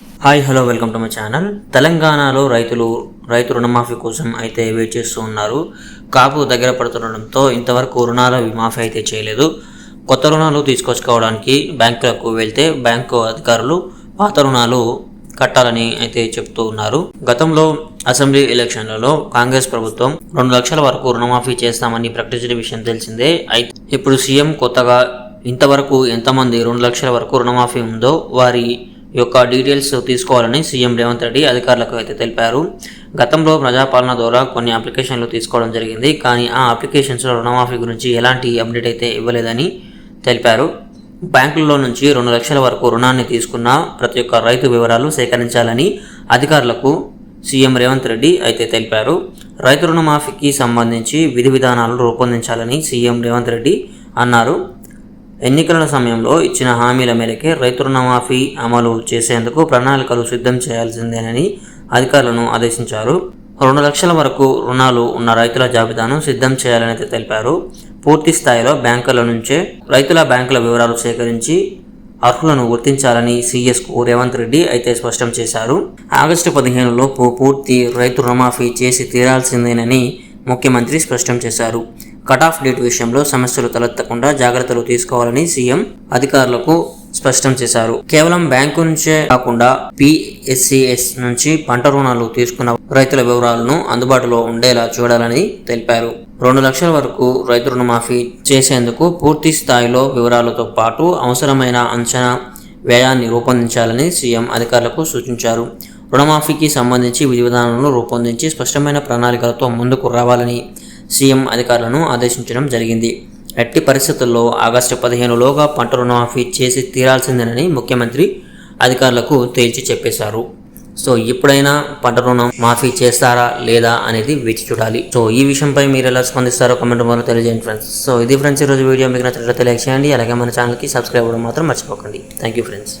Hi hello welcome to my channel తెలంగాణలో రైతులు రైతు రుణమాఫీ కోసం అయితే వెయిట్ చేస్తూ ఉన్నారు. కాపు దగ్గర పడుతుండడంతో ఇంతవరకు రుణాల మాఫీ అయితే చేయలేదు. కొత్త రుణాలు తీసుకొచ్చుకోవడానికి బ్యాంకులకు వెళ్తే బ్యాంకు అధికారులు పాత రుణాలు కట్టాలని అయితే చెప్తూ ఉన్నారు. గతంలో అసెంబ్లీ ఎలక్షన్లలో కాంగ్రెస్ ప్రభుత్వం రెండు లక్షల వరకు రుణమాఫీ చేస్తామని ప్రకటించిన విషయం తెలిసిందే. అయితే ఇప్పుడు సీఎం కొత్తగా ఇంతవరకు ఎంతమంది రెండు లక్షల వరకు రుణమాఫీ ఉందో వారి యొక్క డీటెయిల్స్ తీసుకోవాలని సీఎం రేవంత్ రెడ్డి అధికారులకు అయితే తెలిపారు. గతంలో ప్రజాపాలన ద్వారా కొన్ని అప్లికేషన్లు తీసుకోవడం జరిగింది. కానీ ఆ అప్లికేషన్స్లో రుణమాఫీ గురించి ఎలాంటి అప్డేట్ అయితే ఇవ్వలేదని తెలిపారు. బ్యాంకుల్లో నుంచి రెండు లక్షల వరకు రుణాన్ని తీసుకున్న ప్రతి ఒక్క రైతు వివరాలు సేకరించాలని అధికారులకు సీఎం రేవంత్ రెడ్డి అయితే తెలిపారు. రైతు రుణమాఫీకి సంబంధించి విధి విధానాలు రూపొందించాలని సీఎం రేవంత్ రెడ్డి అన్నారు. ఎన్నికల సమయంలో ఇచ్చిన హామీల మేరకే రైతు రుణమాఫీ అమలు చేసేందుకు ప్రణాళికలు సిద్ధం చేయాల్సిందేనని అధికారులను ఆదేశించారు. రెండు లక్షల వరకు రుణాలు ఉన్న రైతుల జాబితాను సిద్ధం చేయాలని అయితే తెలిపారు. పూర్తి స్థాయిలో బ్యాంకుల నుంచే రైతుల బ్యాంకుల వివరాలు సేకరించి అర్హులను గుర్తించాలని సీఎస్కు రేవంత్ రెడ్డి అయితే స్పష్టం చేశారు. ఆగస్టు పదిహేనులోపు పూర్తి రైతు రుణమాఫీ చేసి తీరాల్సిందేనని ముఖ్యమంత్రి స్పష్టం చేశారు. కట్ ఆఫ్ డేట్ విషయంలో సమస్యలు తలెత్తకుండా జాగ్రత్తలు తీసుకోవాలని సీఎం అధికారులకు స్పష్టం చేశారు. కేవలం బ్యాంకు నుంచే కాకుండా పిఎస్సిఎస్ నుంచి పంట రుణాలు తీసుకున్న రైతుల వివరాలను అందుబాటులో ఉండేలా చూడాలని తెలిపారు. రెండు లక్షల వరకు రైతు రుణమాఫీ చేసేందుకు పూర్తి స్థాయిలో వివరాలతో పాటు అవసరమైన అంచనా వ్యయాన్ని రూపొందించాలని సీఎం అధికారులకు సూచించారు. రుణమాఫీకి సంబంధించి విధి విధానాలను రూపొందించి స్పష్టమైన ప్రణాళికలతో ముందుకు రావాలని సీఎం అధికారులను ఆదేశించడం జరిగింది. ఎట్టి పరిస్థితుల్లో ఆగస్టు పదిహేనులోగా పంట రుణమాఫీ చేసి తీరాల్సిందేనని ముఖ్యమంత్రి అధికారులకు తేల్చి చెప్పేశారు. సో ఇప్పుడైనా పంట రుణం మాఫీ చేస్తారా లేదా అనేది వేచి చూడాలి. సో ఈ విషయంపై మీరు ఎలా స్పందిస్తారో కమెంట్ ద్వారా తెలియజేయండి ఫ్రెండ్స్ సో ఇది ఫ్రెండ్స్ ఈరోజు వీడియో మీకు నచ్చినట్లయితే లైక్ చేయండి. అలాగే మన ఛానల్కి సబ్స్క్రైబ్ అవ్వడం మాత్రం మర్చిపోకండి. Thank you friends